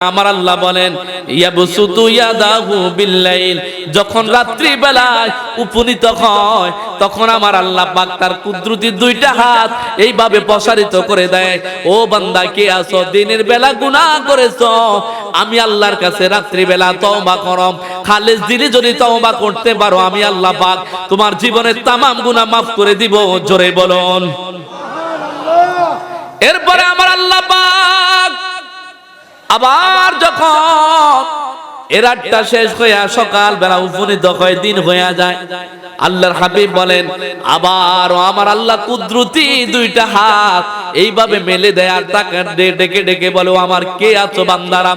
আমার আল্লাহ বলেন যখন রাত্রি বেলায় উপনীত হয়, তখন আমার আল্লাহ পাক তার কুদরতি দুইটা হাত এইভাবে প্রসারিত করে দেয়। ও বান্দা, কে আছো? দিনের বেলা গুনাহ করেছ? আমি আল্লাহর কাছে রাত্রি বেলা তওবা করম। খালেজ দিলে যদি তওবা করতে পারো, আমি আল্লাহ পাক তোমার জীবনের তামাম গুনাহ মাফ করে দিব। জোরে বলুন। এরপরে আমার আল্লাহ পাক আবার যখন এ রাতটা শেষ হইয়া সকাল বেলা উপনীত হয় দিন হইয়া যায়। আল্লাহর হাবিব বলেন, আবার আমার আল্লাহ কুদরতি দুইটা হাত এইভাবে মেলে দেয় আর তাকে ডেকে ডেকে বলো আমার কে আছো বান্দারা?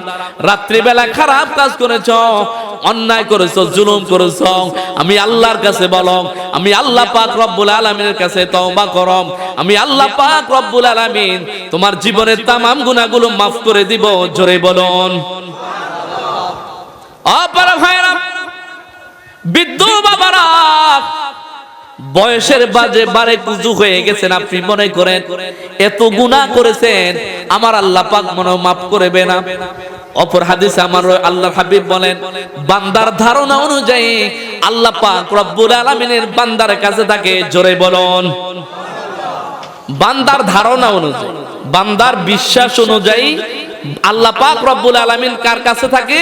রাত্রিবেলা খারাপ কাজ করেছ, অন্যায় করেছ, জুলুম করেছ। আমি আল্লাহর কাছে বলো, আমি আল্লাহ পাক রব্বুল আলামিনের কাছে তওবা করম। আমি আল্লাহ পাক রব্বুল আলামিন তোমার জীবনের তামাম গুনাহগুলো মাফ করে দিব। জোরে বলুন। বয়সের বাজে বারে কুজু হয়ে গেছেন, আপনি মনে করেন, এত গুনাহ করেছেন, আমার আল্লাহ পাক মনে মাফ করবে না। অপর হাদিসে আমার আল্লাহ হাবিব বলেন, বান্দার ধারণা অনুযায়ী আল্লাহ পাক রব্বুল আলামিনের বান্দার কাছে থাকে জোরে বলুন। বান্দার ধারণা অনুযায়ী, বান্দার বিশ্বাস অনুযায়ী আল্লাহ পাক রব্বুল আলামিন কার কাছে থাকে?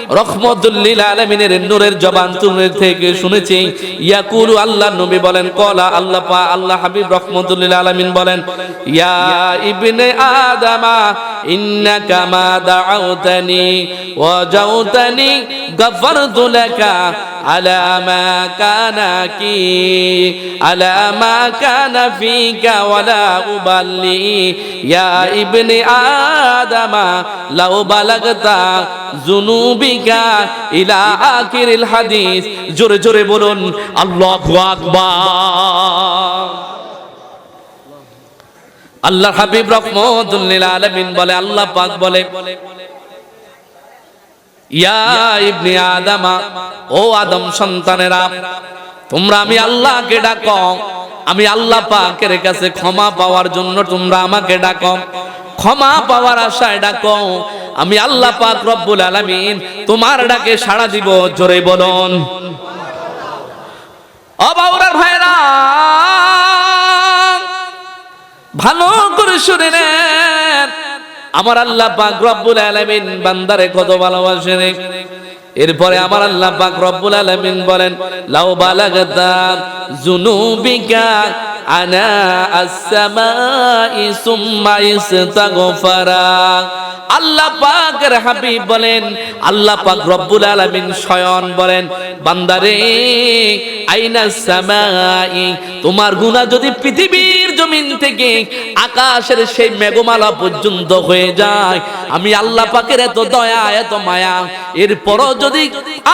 রহমতুল আলমিনের নূরের জবান তুমের থেকে শুনেছি। ইয়াকুলু আল্লাহ, নবী বলেন, কলা আল্লাহ পা, আল্লাহ হাবিব রহমতুল্লিল আলামিন বলেন, ইয়া ইবনে আদামা, ইন্নাকা মা দাউতানি, ওয়া জাউতানি গফরতু লাকা على ما كان كي على ما كان فيك ولا أبالي يا ابن آدم لو بلغت ذنوبك إلى آخر الحديث জোরে জোরে বলুন আল্লাহু আকবার আল্লাহ হাবিব রহমতুল্লিল আলামিন বলে আল্লাহ পাক বলে ইয়া আদামা, ও আদম সন্তানেরা, তোমরা আমি আল্লাহকে ডাকো। আমি আল্লাহ পাকের কাছে ক্ষমা পাওয়ার জন্য তোমরা আমাকে ডাকো। ক্ষমা পাওয়ার আশায় ডাকো। আমি আল্লাহ পাক রব্বুল আলামিন তোমার ডাকে সাড়া দিব, জোরে বলুন। ও বাউরার ভাইরা ভালো করে শুনে নেন। আমার আল্লাহ পাক রব্বুল আলামিন বান্দারে কত ভালোবাসে রে। এরপরে আমার আল্লাহ পাক রব্বুল আলামিন বলেন, লাউ বালাগাতা জুনুবিকা আনা আস-সামাই সুম্মা ইস্তাগফারা। আল্লাহ পাকের হাবিব বলেন, আল্লাহ পাক রব্বুল আলামিন স্বয়ং বলেন, বান্দারে তোমার গুনাহ যদি পৃথিবীর জমিন থেকে আকাশের সেই মেঘমালা পর্যন্ত হয়ে যায়, আমি আল্লাহ পাকের এত দয়া, এত মায়া, এরপরও যদি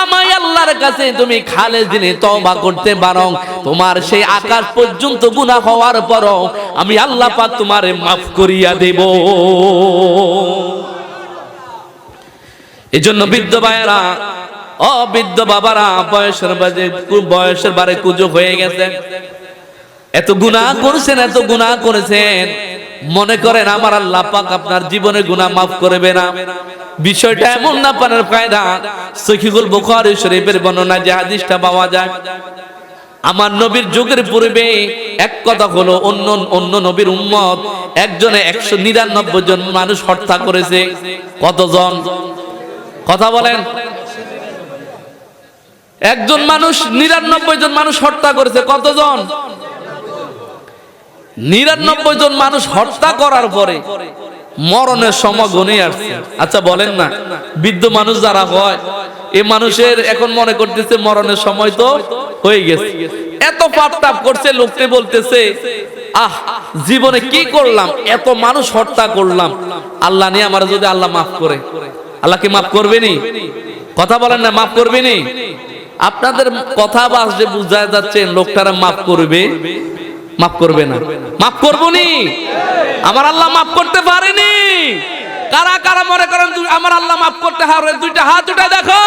আমায় আল্লাহর কাছে তুমি খালে দিনে তওবা করতে পারো, তোমার সেই আকাশ পর্যন্ত গুনাহ হওয়ার পরও আমি আল্লাহ পাক তোমারে মাফ করিয়া দেব। এই জন্য বৃদ্ধ ভাইয়েরা ও বৃদ্ধ বাবারা, বয়সের বাজে বয়সের বারে কুজো হয়ে গেছে। এত গুনাহ করেছেন, এত গুনাহ করেছেন। মনে করেন, আমার আল্লাহ পাক আপনার জীবনে গুনাহ মাফ করবে না। বিষয়টা এমন না পারার ফায়দা। সহিহুল বুখারী শরীফের বর্ণনা যে হাদিসটা পাওয়া যায়, আমার নবীর যুগের পূর্বে এক কথা হলো, অন্য অন্য নবীর উম্মত একজনে একশো নিরানব্বই জন মানুষ হত্যা করেছে। কতজন? কথা বলেন। একজন মানুষ, নিরানব্বই জন মানুষ হত্যা করেছে, কতজন? নিরানব্বই জন মানুষ হত্যা করার পরে মরণের সময় গনে আসছে। আচ্ছা বলেন না, বৃদ্ধ মানুষ যারা হয়, এ মানুষের এখন মনে করতেছে মরণের সময় তো হয়ে গেছে। এত পাপ করছে, লোকটি বলতেছে, আহ, জীবনে কি করলাম? এত মানুষ হত্যা করলাম। আল্লাহ নিয়ে আমার যদি আল্লাহ মাফ করে। আল্লাহ কি মাফ করবেনি? কথা বলেন না, মাফ করবেনি? আপনাদের কথা বাস যে বুঝায় যাচ্ছে, লোকটারা মাফ করবে। মাফ করবে না। মাফ করবনি? আমার আল্লাহ মাফ করতে পারেনি। কারা কারা মনে করেন, আমার আল্লাহ মাফ করতে হারে দুইটা হাত উঠে দেখো